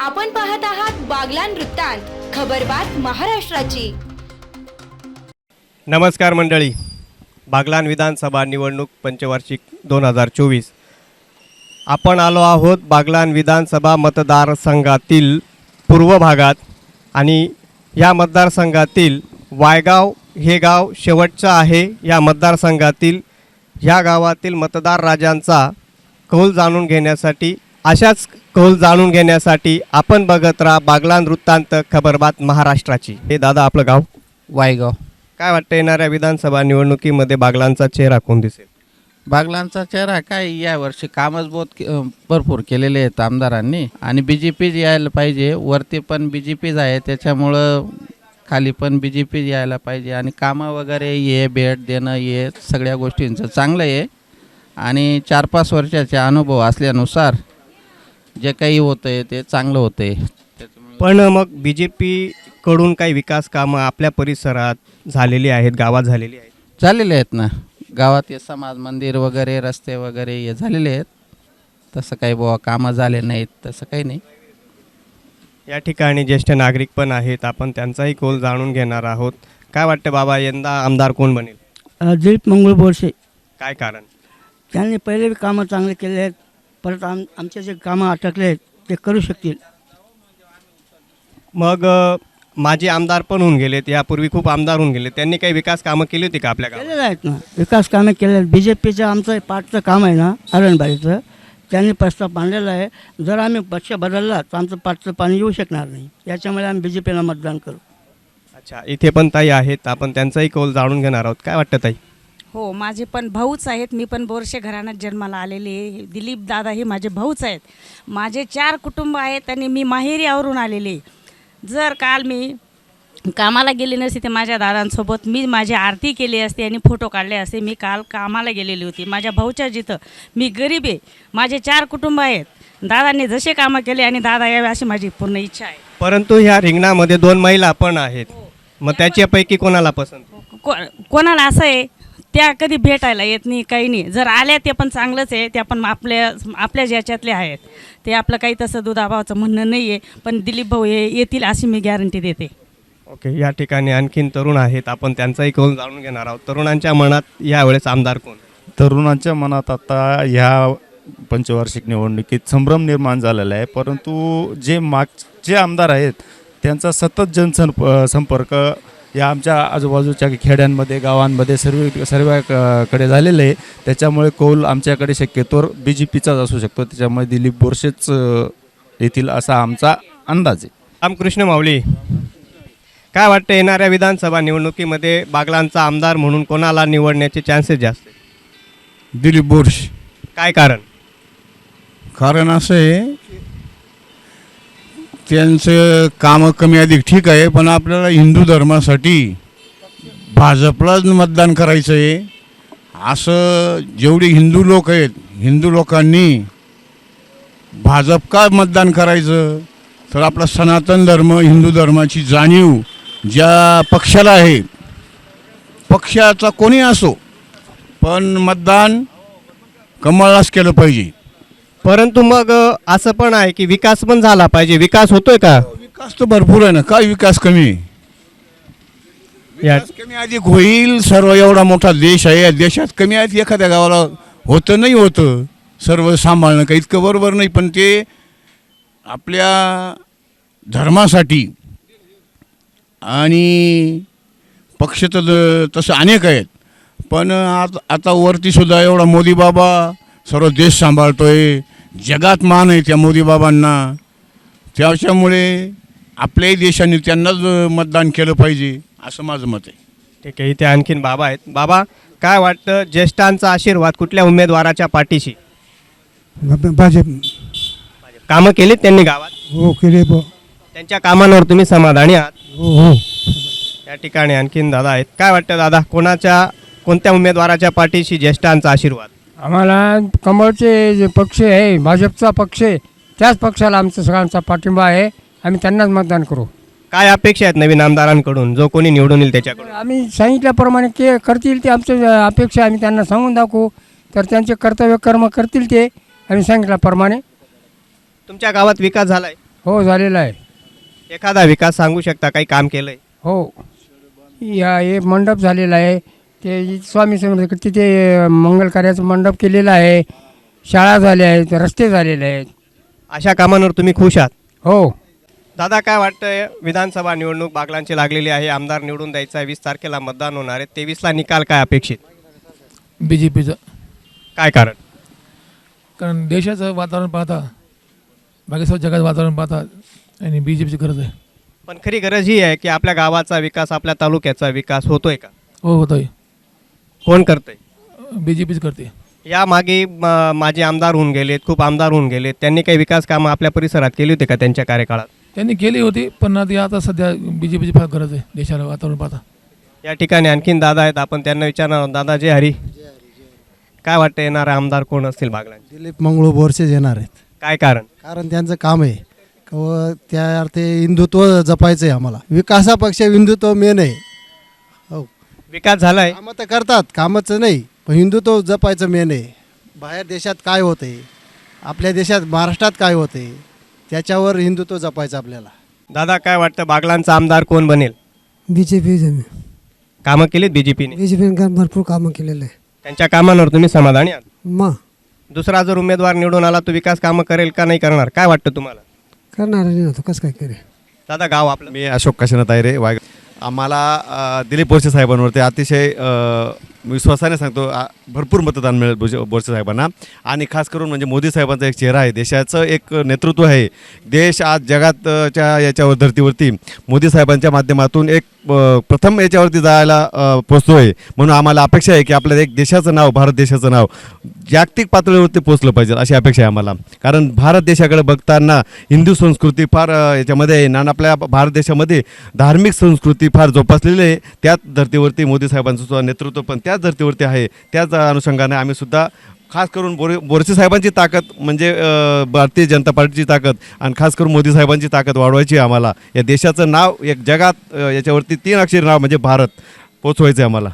आपण पाहत आहात बागलान वृत्तांत खबरबात महाराष्ट्राची. नमस्कार मंडळी. बागलान विधानसभा निवडणूक पंचवार्षिक दोन हजार चोवीस. आपण आलो आहोत बागलान विधानसभा मतदारसंघातील पूर्व भागात आणि या मतदारसंघातील वायगाव हे गाव शेवटचं आहे. या मतदारसंघातील ह्या गावातील मतदार राजांचा कौल जाणून घेण्यासाठी अशाच कौल जाणून घेण्यासाठी आपण बघत राहा बागलान वृत्तांत खबरबात महाराष्ट्राची. हे दादा आपलं गाव? वायगाव. काय वाटतं येणाऱ्या विधानसभा निवडणुकीमध्ये बागलांचा चेहरा कोण दिसेल? बागलांचा चेहरा काय यावर्षी कामच बहुत के- भरपूर केलेले आहेत आमदारांनी. आणि बी जे पी यायला पाहिजे वरती पण बी जे पीच आहे त्याच्यामुळं खाली पण बी जे पी यायला पाहिजे. आणि कामं वगैरे ये भेट देणं ये सगळ्या गोष्टींचं चांगलं आहे आणि चार पाच वर्षाचे अनुभव असल्यानुसार जे काही होतं आहे ते चांगलं होतं पण मग बी जे पीकडून काही विकास कामं आपल्या परिसरात झालेली आहेत गावात झालेली आहेत? झालेले आहेत ना. गावात हे समाज मंदिर वगैरे रस्ते वगैरे हे झालेले आहेत. तसं काही बुवा कामं झाले नाहीत तसं काही नाही. या ठिकाणी ज्येष्ठ नागरिक पण आहेत आपण त्यांचाही कौल जाणून घेणार आहोत. काय वाटतं बाबा यंदा आमदार कोण बनेल? अ, दिलीप मंगळ बोरसे काय कारण? त्यांनी पहिले बी कामं चांगले केले आहेत. परत आम आमचे जे कामं अटकले आहेत ते करू शकतील. मग अ, माजी आमदार पण होऊन गेलेत. यापूर्वी खूप आमदार होऊन गेले त्यांनी काही विकास कामं केली होती का आपल्या गावात? केलेले आहेत ना. विकास कामे केले आहेत. बी जे पीचं आमचं पाठचं काम आहे ना अरणबाईचं. त्यांनी प्रस्ताव मांडलेला आहे. जर आम्ही पक्ष बदलला तर आमचं पाठचं पाणी येऊ शकणार नाही. याच्यामुळे आम्ही बी जे पीला मतदान करू. अच्छा. इथे पण ताई आहेत. आपण त्यांचाही कौल जाणून घेणार आहोत. काय वाटतं ताई? हो माझे पण भाऊच आहेत. मी पण बोरशे घराण्यात जन्माला आलेले दिलीप दादा हे माझे भाऊच आहेत. माझे चार कुटुंब आहेत आणि मी माहेरी आवरून आलेले. जर काल मी कामाला गेले नसते ते माझ्या दादांसोबत मी माझी आरती केली असते आणि फोटो काढले असते. मी काल कामाला गेलेली होती. माझ्या भाऊच्या जिथं मी गरीब आहे माझे चार कुटुंब आहेत. दादांनी जसे कामं केले आणि दादा यावे अशी माझी पूर्ण इच्छा आहे. परंतु ह्या रिंगणामध्ये दोन महिला पण आहेत. मग त्याच्यापैकी कोणाला पसंत? को कोणाला असं आहे त्या कधी भेटायला येत नाही काही नाही. जर आल्या ते पण चांगलंच आहे. त्या पण आपल्या आपल्या ज्याच्यातले आहेत. ते आपलं काही तसं दुधाभावाचं म्हणणं नाही आहे पण दिलीप भाऊ हे येतील अशी मी गॅरंटी देते. ओके या ठिकाणी आणखीन तरुण आहेत. आपण त्यांचाही कौल जाणून घेणार आहोत. तरुणांच्या मनात यावेळेस आमदार कोण? तरुणांच्या मनात आता ह्या पंचवार्षिक निवडणुकीत संभ्रम निर्माण झालेला आहे. परंतु जे मागचे आमदार आहेत त्यांचा सतत जनसंप संपर्क या आमच्या आजूबाजूच्या खेड्यांमध्ये गावांमध्ये सर्व सर्वकडे झालेलं आहे. त्याच्यामुळे कौल आमच्याकडे शक्यतोवर बी जे पीचाच असू शकतो. त्याच्यामुळे दिलीप बोरसेच येतील असा आमचा अंदाज आहे. रामकृष्ण माऊली काय वाटतं येणाऱ्या विधानसभा निवडणुकीमध्ये बागलांचा आमदार म्हणून कोणाला निवडण्याचे चान्सेस जास्त? दिलीप बोरश. काय कारण? कारण असं आहे त्यांचं कामं कमी अधिक ठीक आहे पण आपल्याला हिंदू धर्मासाठी भाजपलाच मतदान करायचं आहे. असं जेवढे हिंदू लोक आहेत हिंदू लोकांनी भाजप का मतदान करायचं? तर आपला सनातन धर्म हिंदू धर्माची जाणीव ज्या पक्षाला आहे पक्षाचा कोणी असो पण मतदान कमळलाच केलं पाहिजे. परंतु मग अ, असं पण आहे की विकास पण झाला पाहिजे. विकास होतोय का? विकास तर भरपूर आहे ना. काय विकास कमी? आहे? या विकास कमी अधिक होईल. सर्व एवढा मोठा देश आहे. या देशात कमी आहेत. एखाद्या गावाला होतं नाही होतं. सर्व सांभाळणं काही इतकं बरोबर नाही. पण ते आपल्या धर्मासाठी आणि पक्ष तर द- तसं अनेक आहेत. पण आता आता वरती सुद्धा एवढा मोदी बाबा सर्व देश सांभाळतोय. जगात मान आहे त्या मोदी बाबांना. त्याच्यामुळे आपल्याही देशाने त्यांनाच मतदान केलं पाहिजे असं माझं मत आहे. ठीक आहे इथे आणखीन बाबा आहेत. बाबा काय वाटतं ज्येष्ठांचा आशीर्वाद कुठल्या उमेदवाराच्या पाठीशी? भाजप कामं केलीत त्यांनी गावात? हो केले ब. त्यांच्या कामांवर तुम्ही समाधानी आहात? हो हो. या ठिकाणी आणखीन दादा आहेत. काय वाटतं दादा कोणाच्या कोणत्या उमेदवाराच्या पाठीशी ज्येष्ठांचा आशीर्वाद? आम्हाला कमळचे जे पक्ष आहे भाजपचा पक्ष आहे त्याच पक्षाला आमचा सगळ्यांचा पाठिंबा आहे. आम्ही त्यांनाच मतदान करू. काय अपेक्षा आहेत नवीन आमदारांकडून? जो कोणी निवडून येईल त्याच्याकडून? आम्ही सांगितल्याप्रमाणे के करतील ते आमच्या अपेक्षा आम्ही त्यांना सांगून दाखवू. तर त्यांचे कर्तव्य कर्म करतील ते आम्ही सांगितल्याप्रमाणे. तुमच्या गावात विकास झालाय? हो झालेला आहे. एखादा विकास सांगू शकता? काही काम केलंय? हो. या हे मंडप झालेला आहे. ते स्वामी समर्थ तिथे मंगल कार्याचं मंडप केलेलं आहे. शाळा झाल्या आहेत रस्ते झालेले आहेत. अशा कामांवर तुम्ही खुश आहात? हो. दादा काय वाटतंय? विधानसभा निवडणूक बागलांची लागलेली आहे. आमदार निवडून द्यायचा आहे. वीस तारखेला मतदान होणार आहे. तेवीसला निकाल काय अपेक्षित? बी जे पीचं काय कारण? कारण देशाचं वातावरण पाहता बाकी सर्व जगाचं वातावरण पाहता आणि बी जे पीची गरज आहे. पण खरी गरज ही आहे की आपल्या गावाचा विकास आपल्या तालुक्याचा विकास होतोय का? हो होत आहे कोण करतंय? बी जे पीच करते या मागे म- माझे आमदार होऊन गेलेत खूप आमदार होऊन गेलेत. त्यांनी काही विकास कामं आपल्या परिसरात केली होती का त्यांच्या कार्यकाळात? त्यांनी केली होती पण आता आता सध्या बी जे पीची फार गरज आहे देशाला वातावरण पाहता. या ठिकाणी आणखीन दादा आहेत. आपण त्यांना विचारणार आहोत. दादा जय हरी. काय वाटतं येणारे आमदार कोण असतील बागलांचे? दिलीप मंगळू बोरसेच येणार आहेत. काय कारण? कारण त्यांचं काम आहे. व त्या अर्थे हिंदुत्व जपायचं आहे आम्हाला. विकासापेक्षा हिंदुत्व मेन आहे. विकास झालाय. कामं तर करतात कामाचं नाही पण हिंदुत्व जपायचं मेन आहे. बाहेर देशात काय होते? आपल्या देशात महाराष्ट्रात काय होते? त्याच्यावर हिंदुत्व जपायचं आपल्याला. दादा काय वाटतं बागलांचा आमदार कोण बनेल? बी जे पी कामं केलीत बीजेपीने? बी जे पीने भरपूर कामं केलेलं आहे. त्यांच्या कामांवर तुम्ही समाधानी आहात? मग? दुसरा जर उमेदवार निवडून आला तो विकास कामं करेल का नाही करणार? काय वाटतं तुम्हाला? करणार नाही कसं काय करे दादा गाव आपलं. मी अशोक काशीनाथ तायरे वाय आम्हाला दिलीप बोरसे साहेबांवरती अतिशय विश्वासाने सांगतो भरपूर मतदान मिळेल बोरसे बोरसे साहेबांना. आणि खास करून म्हणजे मोदी साहेबांचा एक चेहरा आहे देशाचं एक नेतृत्व आहे. देश आज जगातच्या याच्यावर धर्तीवरती मोदी साहेबांच्या माध्यमातून एक प्रथम याच्यावरती जायला पोचतो आहे म्हणून आम्हाला अपेक्षा आहे की आपल्या एक देशाचं नाव भारत देशाचं नाव जागतिक पातळीवरती पोचलं पाहिजे अशी अपेक्षा आहे आम्हाला. कारण भारत देशाकडे बघताना हिंदू संस्कृती फार याच्यामध्ये आहे. आणि आपल्या भारत देशामध्ये धार्मिक संस्कृती फार जोपासलेले आहे. त्याच धर्तीवरती मोदी साहेबांचं सुद्धा नेतृत्व पण त्याच धर्तीवरती आहे. त्याच अनुषंगाने आम्ही सुद्धा खास करून बोरे बोरसे साहेबांची ताकद म्हणजे भारतीय जनता पार्टीची ताकद आणि खास करून मोदी साहेबांची ताकद वाढवायची आम्हाला. या देशाचं नाव एक जगात याच्यावरती तीन अक्षरी नाव म्हणजे भारत. पोचवायचं आहे आम्हाला.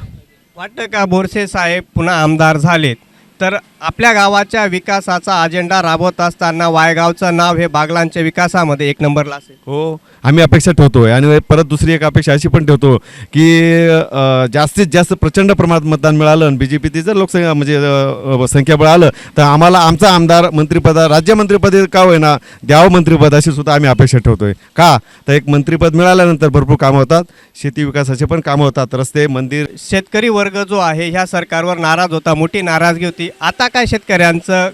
वाटतं का बोरसे साहेब पुन्हा आमदार झालेत? तर आपल्या गावाच्या विकासाचा अजेंडा राबवत असताना वायगावचं नाव हे बागलांच्या विकासामध्ये एक नंबरला असेल. हो आम्ही अपेक्षा ठेवतो आहे आणि परत दुसरी एक अपेक्षा अशी पण ठेवतो की अ, जास्तीत जास्त प्रचंड प्रमाणात मतदान मिळालं आणि बी जे पीची जर लोकसंख्या म्हणजे अ, संख्याबळ आलं तर आम्हाला आमचा आमदार मंत्रिपद राज्यमंत्रीपद का होईना द्यावं मंत्रिपद अशी सुद्धा आम्ही अपेक्षा ठेवतो आहे का? तर एक मंत्रिपद मिळाल्यानंतर भरपूर कामं होतात. शेती विकासाचे पण कामं होतात. रस्ते मंदिर. शेतकरी वर्ग जो आहे ह्या सरकारवर नाराज होता मोठी नाराजगी होती. आता काय शेतकऱ्यांचं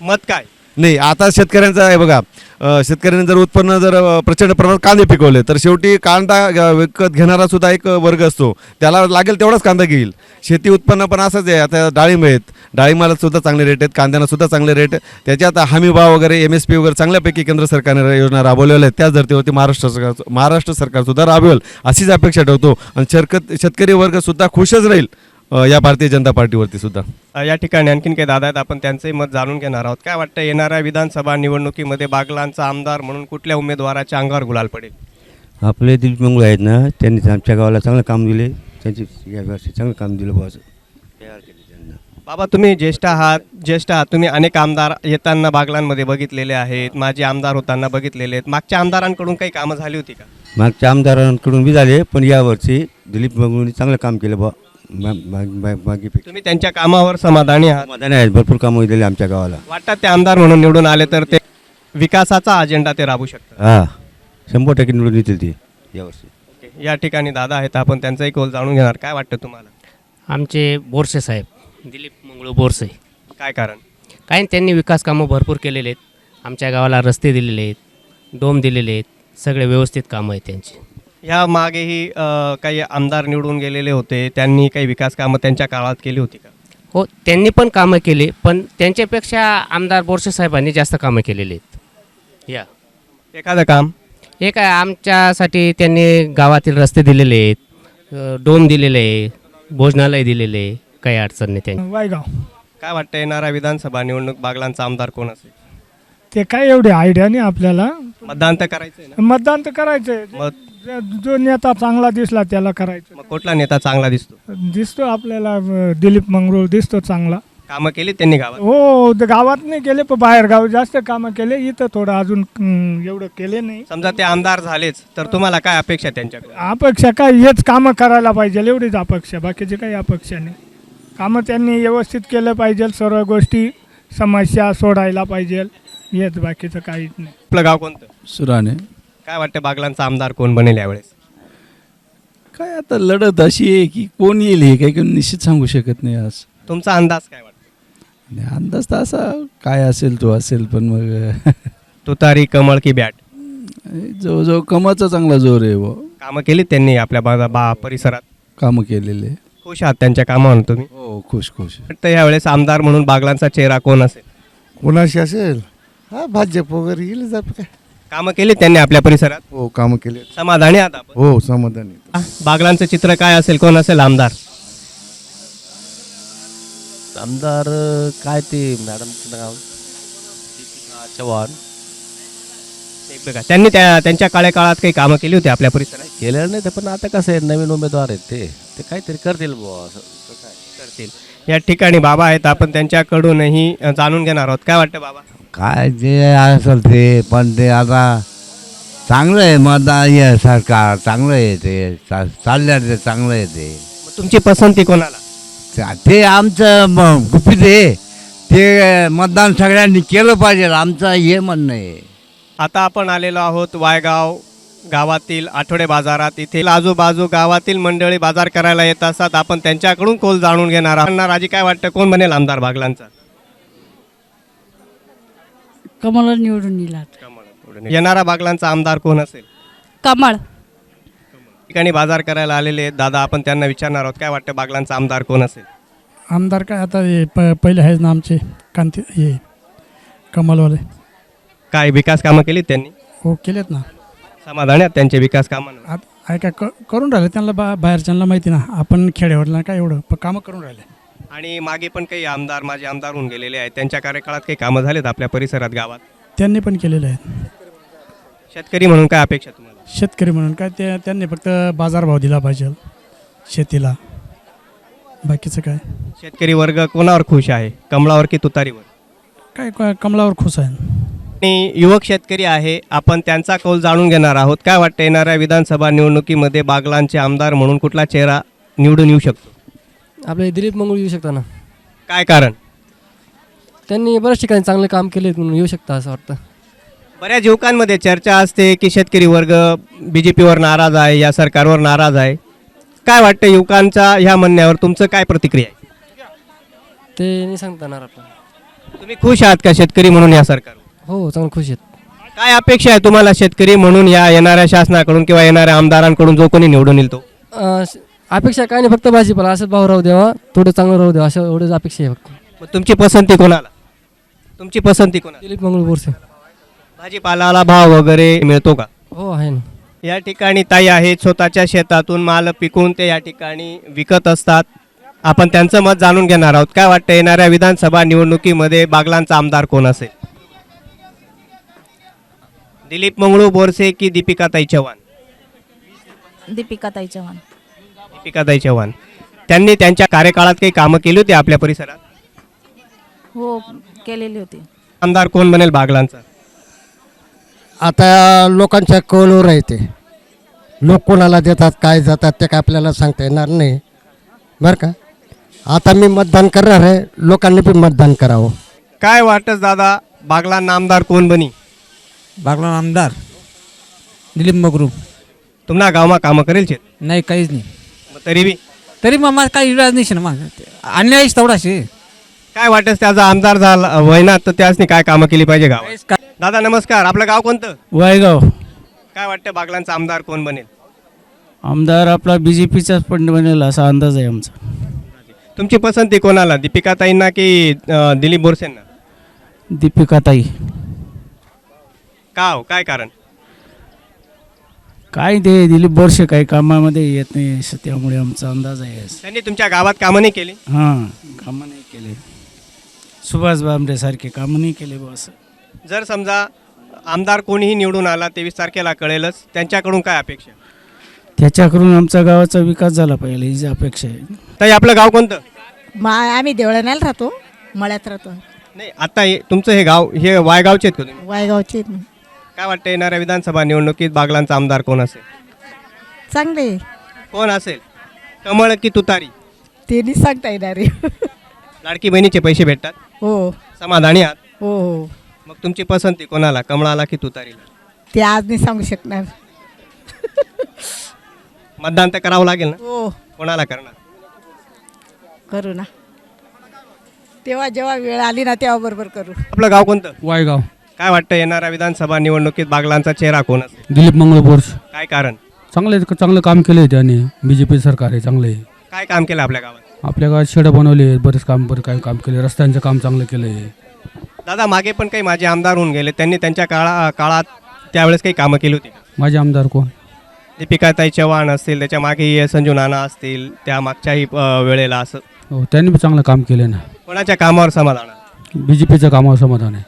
मत काय? नाही आता शेतकऱ्यांचं आहे बघा. अ, शेतकऱ्यांनी जर उत्पन्न जर अ, प्रचंड प्रमाणात कांदे पिकवले तर शेवटी कांदा अ, विकत घेणारा सुद्धा एक वर्ग असतो. त्याला लागेल तेवढाच कांदा घेईल. शेती उत्पन्न पण असंच आहे. आता डाळिंब आहेत. डाळिंबाला सुद्धा चांगले रेट आहेत. कांद्यांना सुद्धा चांगले रेट त्याच्यात हमी भाव वगैरे एम एस पी वगैरे चांगल्यापैकी केंद्र सरकारने योजना राबवलेल्या आहेत. त्याच धर्तीवरती महाराष्ट्र सरकार महाराष्ट्र सरकार सुद्धा राबवेल अशीच अपेक्षा ठेवतो. आणि शरकत शेतकरी वर्ग सुद्धा खुशच राहील. या भारतीय जनता पार्टीवरती सुद्धा. या ठिकाणी आणखीन काही दादा आहेत आपण त्यांचंही मत जाणून घेणार आहोत. काय वाटतं येणाऱ्या विधानसभा निवडणुकीमध्ये बागलांचा आमदार म्हणून कुठल्या उमेदवाराच्या अंगावर गुलाल पडेल? आपले दिलीप मंगळ आहेत ना त्यांनी आमच्या गावाला चांगलं काम दिले त्यांची या वर्षी चांगलं काम दिलं बॉस तयार केले त्यांना. बाबा तुम्ही ज्येष्ठ आहात ज्येष्ठ आहात तुम्ही अनेक आमदार येताना बागलांमध्ये बघितलेले आहेत माझे आमदार होताना बघितलेले आहेत. मागच्या आमदारांकडून काही कामं झाली होती का? मागच्या आमदारांकडून बी झाले पण यावर्षी दिलीप मंगळूंनी चांगलं काम केलं बा मागेपेक्षा तुम्ही त्यांच्या कामावर समाधानी आहात? समाधानी आहेत भरपूर कामं दिले आमच्या गावाला. वाटतात ते आमदार म्हणून निवडून आले तर ते विकासाचा अजेंडा ते राबू शकतात हा शंभर टक्के निवडून येतील ते यावर्षी या ठिकाणी दादा आहेत आपण त्यांचाही कौल जाणून घेणार. काय वाटतं तुम्हाला? आमचे बोरसे साहेब दिलीप मंगळू बोरसे. काय कारण? काय नाही, त्यांनी विकास कामं भरपूर केलेले आहेत. आमच्या गावाला रस्ते दिलेले आहेत डोम दिलेले आहेत सगळे व्यवस्थित कामं आहेत त्यांची. ह्या मागेही अ, काही आमदार निवडून गेलेले होते. त्यांनी काही विकास कामं त्यांच्या काळात केली होती का? हो त्यांनी पण कामं केली पण त्यांच्यापेक्षा आमदार बोरसे साहेबांनी जास्त कामं केलेली आहेत. या. एखादं काम? हे काय आमच्यासाठी त्यांनी गावातील रस्ते दिलेले आहेत अ, डोम दिलेले आहे भोजनालय दिलेले आहे काही अडचण नाही त्यांनी वायगाव. काय वाटतं येणारा विधानसभा निवडणूक बागलांचा आमदार कोण असेल? ते काय एवढे आयडिया नाही आपल्याला. मतदान तर करायचंय ना? मतदान तर करायचंय. मग जो नेता चांगला दिसला त्याला करायचं. मग कुठला नेता चांगला दिसतो? दिसतो आपल्याला अं, दिलीप मंगरूळ दिसतो चांगला. कामं केली त्यांनी गावात? हो द- गावात नाही केले पण बाहेर गाव जास्त कामं केले. इथं थोडं अजून हं, एवढं केले नाही. समजा ते आमदार झालेच तर तुम्हाला काय अपेक्षा त्यांच्याकडे? अपेक्षा काय? हेच कामं करायला पाहिजे एवढीच अपेक्षा. बाकीची काही अपेक्षा नाही. कामं त्यांनी व्यवस्थित केलं पाहिजे सर्व गोष्टी समस्या सोडायला पाहिजे. हेच बाकीचं काहीच नाही. आपलं गाव कोणतं? सुराने काय वाटतं बागलांचा आमदार कोण बनेल यावेळेस? काय आता लढत अशी आहे की कोण येईल हे काही कोणी निश्चित सांगू शकत नाही आज. तुमचा अंदाज काय वाटतं? आणि अंदाज तर असा काय असेल तो असेल पण मग तुतारी कमळ की बॅट? जवळजवळ कमाचा चांगला जोर आहे व कामं केली त्यांनी आपल्या बा बा परिसरात? कामं केलेले. खुश आहात त्यांच्या कामावर तुम्ही? हो खुश खुश. वाटतं यावेळेस आमदार म्हणून बागलांचा चेहरा कोण असेल? कोणाशी असेल? हा भाजप वगैरे येईल जात काय? कामं केली त्यांनी आपल्या परिसरात? हो कामं केले. समाधानी आहात आपण? हो समाधानी बागलांचं चित्र काय असेल कोण असेल आमदार? आमदार काय ते नाव? दीपिका चव्हाण. बघा त्यांनी त्या त्यांच्या काळ्या काळात काही कामं केली होती आपल्या परिसरात? केलेलं नाही ते पण आता कसं आहे नवीन उमेदवार आहेत ते. ते काहीतरी करतील बुवा असं. असं काय करतील. या ठिकाणी बाबा आहेत आपण त्यांच्याकडूनही अ, जाणून घेणार आहोत. काय वाटतं बाबा? काय जे असेल ते पण ते आता चांगलं आहे मतदान हे सरकार चांगलं आहे ते. चा- चाललं ते चांगलं आहे ते. मग तुमची पसंती कोणाला? त्या- ते आमचं म- गुपित आहे. ते मतदान सगळ्यांनी केलं पाहिजे आमचं हे म्हणणं आहे. आता आपण आलेलो आहोत वायगाव गावातील आठवडे बाजारात. इथे आजूबाजू गावातील मंडळी बाजार करायला येत असतात. आपण त्यांच्याकडून कोल जाणून घेणार आहोत. त्यांना राजी काय वाटतं? कोण बनेल आमदार बागलांचा? कमळ निवडून येईल येणारा बागलांचा आमदार कोण असेल? कमळ. ठिकाणी बाजार करायला आलेले आहेत. दादा आपण त्यांना विचारणार आहोत. काय वाटतं बागलांचा आमदार कोण असेल? आमदार काय आता हे प पहिले आहेच ना आमचे कांती हे कमलवाले. काय विकास कामं केली त्यांनी? हो केलेत ना. समाधानी आहेत त्यांचे विकास कामांवर आत आहे का क करून राहिले. त्यांना बा बाहेरच्यांना माहिती ना. आपण खेड्यावरला काय एवढं पण कामं करून राहिले. आणि मागे पण काही आमदार माझे आमदार होऊन गेलेले आहेत. त्यांच्या कार्यकाळात काही कामं झालेत आपल्या परिसरात गावात? त्यांनी पण केलेले आहेत. शेतकरी म्हणून काय अपेक्षा तुम्हाला? शेतकरी म्हणून काय ते त्यांनी फक्त बाजारभाव दिला पाहिजे शेतीला. बाकीचं काय? शेतकरी वर्ग कोणावर खुश आहे? कमळावर की तुतारीवर? काय क- कमलावर खुश आहे. आणि युवक शेतकरी आहे आपण त्यांचा कौल जाणून घेणार आहोत. काय वाटतं येणाऱ्या विधानसभा निवडणुकीमध्ये बागलांचे आमदार म्हणून कुठला चेहरा निवडून येऊ शकतो? आपले दिलीप मंगळ येऊ शकता ना? काय कारण? त्यांनी बऱ्याच ठिकाणी चांगले काम केले म्हणून येऊ शकता असं वाटतं. बऱ्याच युवकांमध्ये चर्चा असते की शेतकरी वर्ग बी जे पीवर नाराज आहे या सरकारवर नाराज आहे. काय वाटतं युवकांच्या ह्या म्हणण्यावर? तुमचं काय प्रतिक्रिया आहे? ते नाही सांगता येणार आपल्याला. तुम्ही खुश आहात का शेतकरी म्हणून या सरकार हो चांगलं खुश आहेत. काय अपेक्षा आहे तुम्हाला शेतकरी म्हणून या येणाऱ्या शासनाकडून किंवा येणाऱ्या आमदारांकडून जो कोणी निवडून येईल तो? अं, श- अपेक्षा काय नाही फक्त भाजीपाला. असंच भाव राहू द्यावा थोडं चांगलं राहू द्यावा असं एवढंच अपेक्षा आहे फक्त. मग तुमची पसंती कोणाला? तुमची पसंती कोणाला? दिलीप मंगळ बोरसे भाजीपालाला भाव वगैरे मिळतो का? हो आहे ना. या ठिकाणी ताई आहेत स्वतःच्या शेतातून माल पिकून ते या ठिकाणी विकत असतात. आपण त्यांचं मत जाणून घेणार आहोत. काय वाटतं येणाऱ्या विधानसभा निवडणुकीमध्ये बागलांचा आमदार कोण असेल? दिलीप मंगळू बोरसे की दीपिकाताई चव्हाण? दीपिका ताई चव्हाण. दीपिकाताई चव्हाण. त्यांनी त्यांच्या कार्यकाळात काही कामं केली होती आपल्या परिसरात? हो केलेली होती. आमदार कोण बनेल बागलांचा? आता लोकांच्या कौलवर आहे ते. लोक कोणाला देतात काय जातात ते काय आपल्याला सांगता येणार नाही. बरं का? आता मी मतदान करणार आहे लोकांनी पण मतदान करावं. काय वाटत दादा बागलांना आमदार कोण बनी? बागला आमदार दिलीप मगरू. तुम्हाला गावमा कामं करेल शेत? नाही काहीच नाही. तरी बी. तरी मग माझा काही इलाज नाही ना माझा अन्यायच तेवढाच काय वाटत त्याचा आमदार झाला वयनात तर त्यासनी काय कामं केली पाहिजे गावात? दादा नमस्कार. आपलं गाव कोणतं? वायगाव. काय वाटतं बागलांचा आमदार कोण बनेल? आमदार आपला बी जे पीचाच पण बनेल असा अंदाज आहे आमचा. तुमची पसंती कोणाला? दीपिकाताईंना की अं, दिलीप बोरसेंना? दीपिकाताई. का हो? काय कारण? काय ते दिलीप बोरशे काही कामामध्ये येत नाही असं त्यामुळे आमचा अंदाज आहे. त्यांनी तुमच्या गावात कामं नाही केली? हां कामं नाही केले. सुभाष बांबरे सारखे कामं नाही केले बा असं. जर समजा आमदार कोणीही निवडून आला तेवीस तारखेला कळेलच. त्यांच्याकडून काय अपेक्षा? त्याच्याकडून आमच्या गावाचा विकास झाला पाहिजे ही जी अपेक्षा आहे. ताई आपलं गाव कोणतं? मा आम्ही देवळण्याला राहतो मळ्यात राहतो. नाही आता हे तुमचं हे गाव हे वायगावचे आहेत का तुम्ही? वायगावचे काय वाटतं येणाऱ्या विधानसभा निवडणुकीत बागलांचा आमदार कोण असेल? चांगले. कोण असेल? कमळ की तुतारी? ते नाही सांगता येणार आहे. लाडकी बहिणीचे पैसे भेटतात. हो. समाधानी आहात. हो हो. मग तुमची पसंती कोणाला? कमळाला की तुतारीला? ते आज नाही सांगू शकणार. मतदान तर करावं लागेल ना? हो. कोणाला करणार? करू ना. तेव्हा जेव्हा वेळ आली ना तेव्हा बरोबर करू. आपलं गाव कोणतं? वायगाव. काय वाटतं येणाऱ्या विधानसभा निवडणुकीत बागलांचा चेहरा कोण असेल? दिलीप मंगळ बोर्स. काय कारण? चांगले चांगलं काम केलं आहे त्याने. बी जे पी सरकार आहे चांगलं. आहे काय काम केलं आपल्या गावात? आपल्या गावात शेडं बनवले आहेत बरेच काम बरं काय काम केले रस्त्यांचं काम चांगलं केलं आहे दादा मागे पण काही माझे आमदार होऊन गेले. त्यांनी त्यांच्या काळा काळात त्यावेळेस काही कामं केली होती का? माझे आमदार कोण? दीपिकाताई चव्हाण असतील त्याच्यामागे संजू नाना असतील त्या मागच्याही अ, वेळेला असं. हो त्यांनी बी चांगलं काम केलं ना. कोणाच्या कामावर समाधान आहे? बी जे पीचं कामावर समाधान आहे.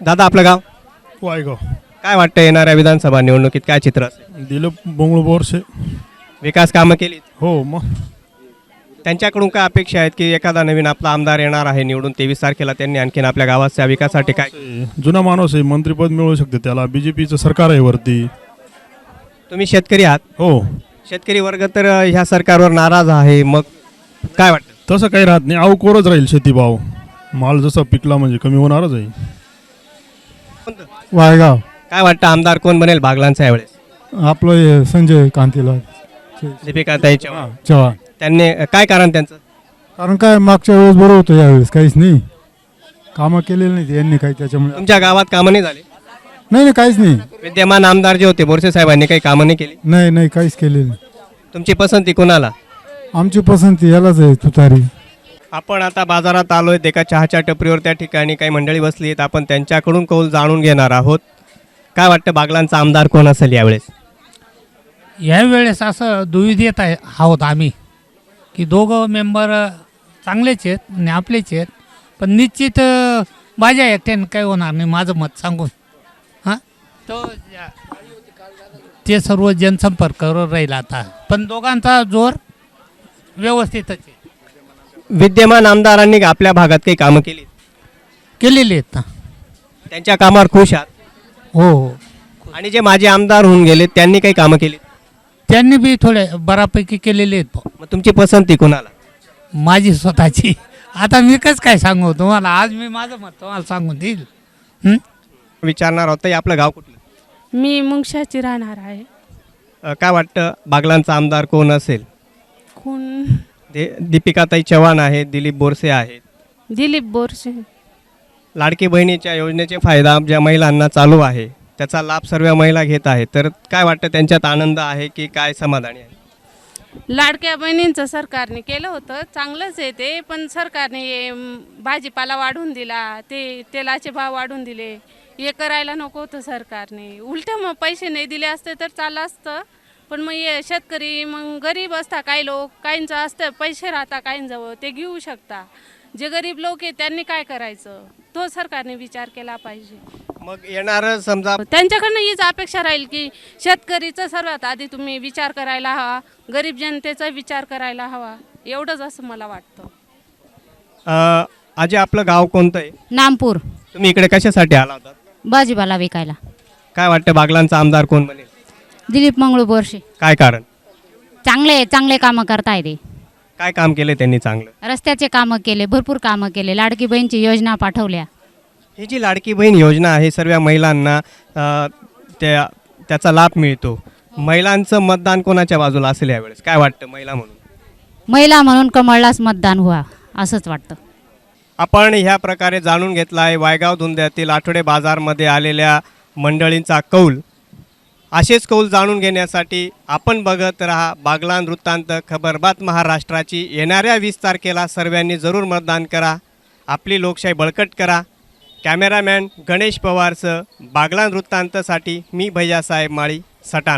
दादा आपलं गाव? वायगाव. काय वाटतं येणाऱ्या विधानसभा निवडणुकीत? काय चित्र असेल? दिलीप बोंगळ बोरसे. विकास कामं केली हो मग. त्यांच्याकडून काय अपेक्षा आहेत की एखादा नवीन आपला आमदार येणार आहे निवडून तेवीस तारखेला त्यांनी आणखीन आपल्या गावाच्या विकासासाठी काय? जुना माणूस आहे मंत्रीपद मिळू शकते त्याला. बीजेपीचं सरकार आहे वरती. तुम्ही शेतकरी आहात? हो. शेतकरी वर्ग तर अ, ह्या सरकारवर नाराज आहे. मग काय वाटतं? तसं काही राहत नाही. अवकोरच राहील शेतीभाव. माल जसा पिकला म्हणजे कमी होणारच आहे. वायगाव. काय वाटतं आमदार कोण बनेल बागलांचा यावेळेस? आपलं हे संजय कांतीला दीपिकाताई चव्हाण. चव्हाण. त्यांनी काय कारण त्यांचं? कारण काय मागच्या वेळेस बरं होतं यावेळेस काहीच नाही. कामं केलेली नाही यांनी काही त्याच्यामुळे. तुमच्या गावात कामं नाही झाले? नाही नाही काहीच नाही. विद्यमान आमदार जे होते बोरसे साहेबांनी काही कामं नाही केली? नाही नाही काहीच केलेलं नाही. तुमची पसंती कोणाला? आमची पसंती यालाच आहे तुतारी. आपण आता बाजारात आलोय. एका चहाच्या टपरीवर त्या ठिकाणी काही मंडळी बसली आहेत. आपण त्यांच्याकडून कौल जाणून घेणार आहोत. काय वाटतं बागलांचा आमदार कोण असेल यावेळेस? यावेळेस असं दुविधेत आहे आहोत आम्ही. की दोघं मेंबर चांगलेच आहेत आणि आपलेच आहेत. पण निश्चित माझ्या एकट्याने काही होणार नाही माझं मत सांगून. हां? तो ते सर्व जनसंपर्कावर राहील आता. पण दोघांचा जोर व्यवस्थितच आहे. विद्यमान आमदारांनी आपल्या भागात काही कामं केली? केलेले आहेत ना. त्यांच्या कामावर खुश आहात? हो हो. आणि जे माझे आमदार होऊन गेले त्यांनी काही कामं केली? त्यांनी बी थोडे बऱ्यापैकी केलेले आहेत बुवा. मग तुमची पसंती कोणाला? माझी स्वतःची. आता मी कसं काय सांगू तुम्हाला? आज मी माझं मत तुम्हाला सांगून देईल. हं? विचारणार होतं आपलं गाव कुठलं? मी मुंगशाची राहणार आहे. अ, काय वाटतं? बागलांचा आमदार कोण असेल? कोण? ते दीपिकाताई चव्हाण आहेत दिलीप बोरसे आहेत. दिलीप बोरसे. लाडकी बहिणीच्या योजनेचे फायदा ज्या महिलांना चालू आहे त्याचा लाभ सर्व महिला घेत आहेत. तर काय वाटतं त्यांच्यात आनंद आहे की काय समाधानी आहे? लाडक्या बहिणींचं सरकारने केलं होतं चांगलंच आहे ते पण सरकारने हे, म, भाजीपाला वाढवून दिला ते तेलाचे भाव वाढवून दिले. हे करायला नको होतं सरकारने. उलटे मग पैसे नाही दिले असते तर चाललं असतं. पण मग हे शेतकरी मग गरीब असता काही लोक काहींचं असतं पैसे राहता काहींजवळ ते घेऊ शकता. जे गरीब लोक आहे त्यांनी काय करायचं? तो सरकारने विचार केला पाहिजे. मग येणार समजा त्यांच्याकडनं हीच अपेक्षा राहील की शेतकरीचं सर्वात आधी तुम्ही विचार करायला हवा गरीब जनतेचा विचार करायला हवा. एवढंच असं मला वाटतं. अ, आजी आपलं गाव कोणतं आहे? नामपूर. तुम्ही इकडे कशासाठी आला होता? भाजीपाला विकायला. काय वाटतं बागलांचा आमदार कोण बनेल? दिलीप मंगळू बोरशे. काय कारण? चांगले चांगले कामं करताय ते. काय काम केले त्यांनी चांगलं? रस्त्याचे कामं केले भरपूर कामं केले लाडकी बहीणची योजना पाठवल्या. ही जी लाडकी बहीण योजना आहे सर्व महिलांना अ, त्या त्याचा लाभ मिळतो. महिलांचं मतदान कोणाच्या बाजूला असेल यावेळेस? काय वाटतं महिला म्हणून? महिला म्हणून कमळलाच मतदान व्हा असंच वाटतं. आपण ह्या प्रकारे जाणून घेतला आहे वायगाव धुंद्यातील आठवडे बाजारमध्ये आलेल्या मंडळींचा कौल. असेच कौल जाणून घेण्यासाठी आपण बघत रहा बागलान वृत्तांत खबरबात महाराष्ट्राची. येणाऱ्या वीस तारखेला सर्वांनी जरूर मतदान करा. आपली लोकशाही बळकट करा. कॅमेरामॅन गणेश पवारसह बागलान वृत्तांतसाठी मी भैयासाहेब माळी सटाणा.